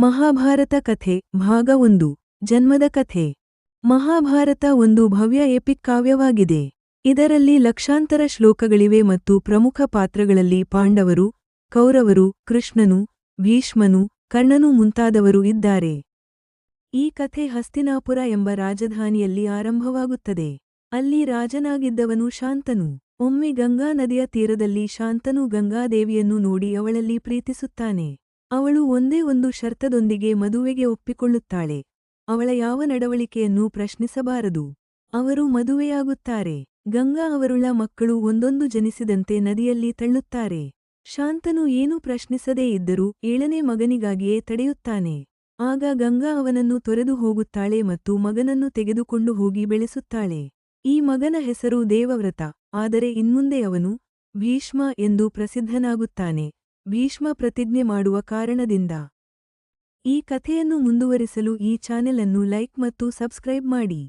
ಮಹಾಭಾರತ ಕಥೆ, ಭಾಗ ಒಂದು, ಜನ್ಮದ ಕಥೆ. ಮಹಾಭಾರತ ಒಂದು ಭವ್ಯ ಎಪಿಕ್ ಕಾವ್ಯವಾಗಿದೆ. ಇದರಲ್ಲಿ ಲಕ್ಷಾಂತರ ಶ್ಲೋಕಗಳಿವೆ ಮತ್ತು ಪ್ರಮುಖ ಪಾತ್ರಗಳಲ್ಲಿ ಪಾಂಡವರು, ಕೌರವರು, ಕೃಷ್ಣನು, ಭೀಷ್ಮನು, ಕರ್ಣನು ಮುಂತಾದವರು ಇದ್ದಾರೆ. ಈ ಕಥೆ ಹಸ್ತಿನಾಪುರ ಎಂಬ ರಾಜಧಾನಿಯಲ್ಲಿ ಆರಂಭವಾಗುತ್ತದೆ. ಅಲ್ಲಿ ರಾಜನಾಗಿದ್ದವನು ಶಾಂತನು. ಒಮ್ಮೆ ಗಂಗಾ ನದಿಯ ತೀರದಲ್ಲಿ ಶಾಂತನು ಗಂಗಾದೇವಿಯನ್ನು ನೋಡಿ ಅವಳಲ್ಲಿ ಪ್ರೀತಿಸುತ್ತಾನೆ. ಅವಳು ಒಂದೇ ಒಂದು ಶರ್ತದೊಂದಿಗೆ ಮದುವೆಗೆ ಒಪ್ಪಿಕೊಳ್ಳುತ್ತಾಳೆ. ಅವಳ ಯಾವ ನಡವಳಿಕೆಯನ್ನೂ ಪ್ರಶ್ನಿಸಬಾರದು. ಅವರು ಮದುವೆಯಾಗುತ್ತಾರೆ. ಗಂಗಾ ಅವರುಳ್ಳ ಮಕ್ಕಳು ಒಂದೊಂದು ಜನಿಸಿದಂತೆ ನದಿಯಲ್ಲಿ ತಳ್ಳುತ್ತಾರೆ. ಶಾಂತನು ಏನೂ ಪ್ರಶ್ನಿಸದೇ ಇದ್ದರೂ ಏಳನೇ ಮಗನಿಗಾಗಿಯೇ ತಡೆಯುತ್ತಾನೆ. ಆಗ ಗಂಗಾ ಅವನನ್ನು ತೊರೆದು ಹೋಗುತ್ತಾಳೆ ಮತ್ತು ಮಗನನ್ನು ತೆಗೆದುಕೊಂಡು ಹೋಗಿ ಬೆಳೆಸುತ್ತಾಳೆ. ಈ ಮಗನ ಹೆಸರು ದೇವವ್ರತ, ಆದರೆ ಇನ್ಮುಂದೆ ಅವನು ಭೀಷ್ಮ ಎಂದು ಪ್ರಸಿದ್ಧನಾಗುತ್ತಾನೆ. ಭೀಷ್ಮ ಪ್ರತಿಜ್ಞೆ ಮಾಡುವ ಕಾರಣದಿಂದ. ಈ ಕಥೆಯನ್ನು ಮುಂದುವರಿಸಲು ಈ ಚಾನೆಲ್ ಅನ್ನು ಲೈಕ್ ಮತ್ತು ಸಬ್ಸ್ಕ್ರೈಬ್ ಮಾಡಿ.